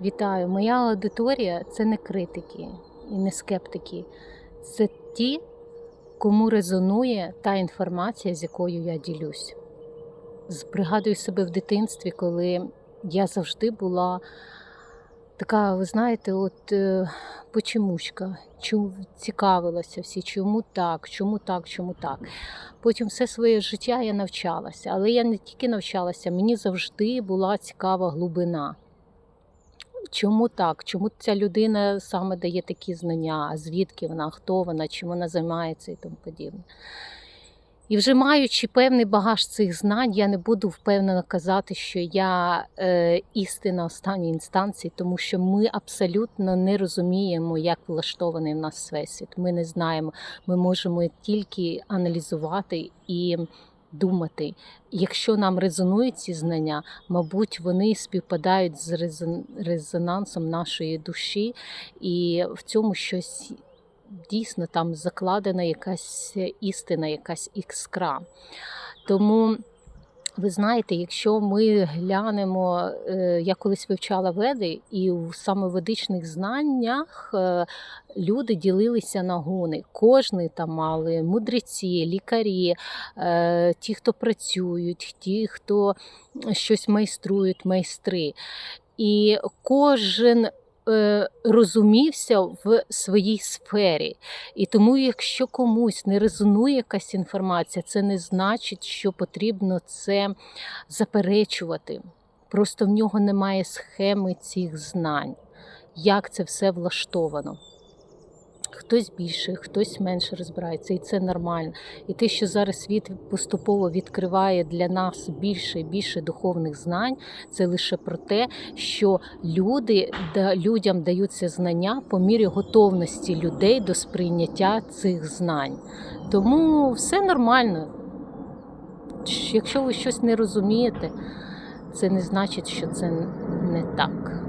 Вітаю! Моя аудиторія це не критики і не скептики. Це ті, кому резонує та інформація, з якою я ділюсь. Пригадую себе в дитинстві, коли я завжди була така, ви знаєте, от е, почемучка, цікавилася всі, чому так, чому так, чому так. Потім все своє життя я навчалася, але я не тільки навчалася, мені завжди була цікава глибина. Чому так? Чому ця людина саме дає такі знання? Звідки вона, хто вона, чим вона займається і тому подібне. І вже маючи певний багаж цих знань, я не буду впевнено казати, що я е, істина останньої інстанції, тому що ми абсолютно не розуміємо, як влаштований в нас всесвіт. Ми не знаємо. Ми можемо тільки аналізувати і думати. Якщо нам резонують ці знання, мабуть, вони співпадають з резонансом нашої душі, і в цьому щось дійсно там закладена якась істина, якась іскра. Тому. Ви знаєте, якщо ми глянемо, е, я колись вивчала веди, і в саме ведичних знаннях е, люди ділилися на гони. Кожний там мали мудреці, лікарі, е, ті, хто працюють, ті, хто щось майструють, майстри. І кожен розумівся в своїй сфері. І тому, якщо комусь не резонує якась інформація, це не значить, що потрібно це заперечувати. Просто в нього немає схеми цих знань, як це все влаштовано. Хтось більше, хтось менше розбирається, і це нормально. І те, що зараз світ поступово відкриває для нас більше і більше духовних знань, це лише про те, що люди людям даються знання по мірі готовності людей до сприйняття цих знань. Тому все нормально. Якщо ви щось не розумієте, це не значить, що це не так.